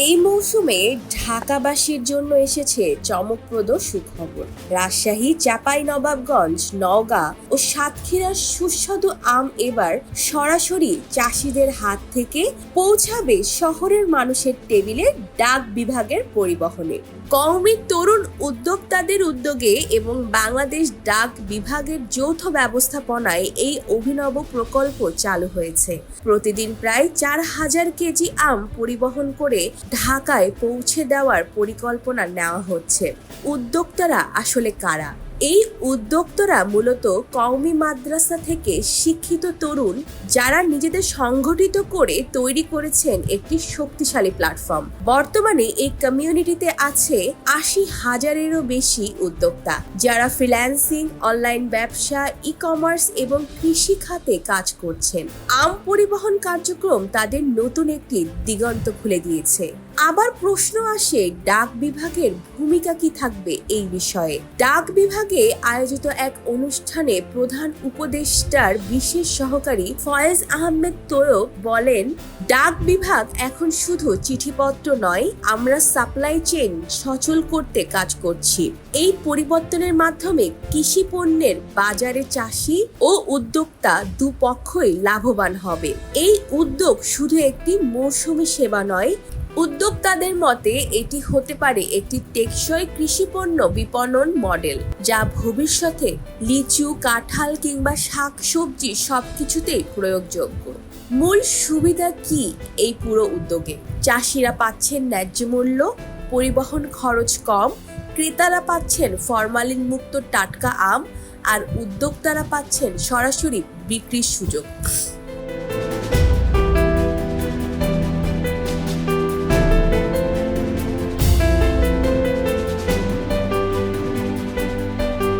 এই মৌসুমে ঢাকাবাসীর জন্য এসেছে চমকপ্রদ সুখবর। রাজশাহী, চাপাই, নবাবগঞ্জ, নওগাঁ ও সাতক্ষীরার সুস্বাদু আম এবার সরাসরি চাষিদের হাত থেকে পৌঁছাবে শহরের মানুষের টেবিলে ডাক বিভাগের পরিবহনে। কওমি তরুণ উদ্যোক্তাদের উদ্যোগে এবং বাংলাদেশ ডাক বিভাগের যৌথ ব্যবস্থাপনায় এই অভিনব প্রকল্প চালু হয়েছে। প্রতিদিন প্রায় চার হাজার কেজি আম পরিবহন করে ঢাকায় পৌঁছে দেওয়ার পরিকল্পনা নেওয়া হচ্ছে। উদ্যোক্তারা আসলে কারা? এই উদ্যোক্তরা মূলত কওমি মাদ্রাসা থেকে শিক্ষিত তরুণ যারা নিজেদের সংগঠিত করে তৈরি করেছেন একটি শক্তিশালী প্ল্যাটফর্ম বর্তমানে এই কমিউনিটিতে আছে আশি হাজারেরও বেশি উদ্যোক্তা যারা ফ্রিল্যান্সিং অনলাইন ব্যবসা ই কমার্স এবং কৃষি খাতে কাজ করছেন। আম পরিবহন কার্যক্রম তাদের নতুন একটি দিগন্ত খুলে দিয়েছে। আবার প্রশ্ন আসে, ডাক বিভাগের ভূমিকা কি থাকবে এই বিষয়ে? ডাক বিভাগে আয়োজিত এক অনুষ্ঠানে প্রধান উপদেষ্টার বিশেষ সহকারী ফয়েজ আহমেদ তোরক বলেন, ডাক বিভাগ এখন শুধু চিঠিপত্র নয়, আমরা সাপ্লাই চেইন সচল করতে কাজ করছি। এই পরিবর্তনের মাধ্যমে কৃষি পণ্যের বাজারে চাষি ও উদ্যোক্তা দুপক্ষই লাভবান হবে। এই উদ্যোগ শুধু একটি মৌসুমী সেবা নয় উদ্যোক্তাদের মতে, এটি হতে পারে একটি টেকসই কৃষিপণ্য বিপণন মডেল, যা ভবিষ্যতে লিচু, কাঁঠাল কিংবা শাকসবজি সবকিছুতেই প্রয়োগযোগ্য। মূল সুবিধা কি এই পুরো উদ্যোগে? চাষিরা পাচ্ছেন ন্যায্য মূল্য, পরিবহন খরচ কম, ক্রেতারা পাচ্ছেন ফরমালিন মুক্ত টাটকা আম, আর উদ্যোক্তারা পাচ্ছেন সরাসরি বিক্রির সুযোগ।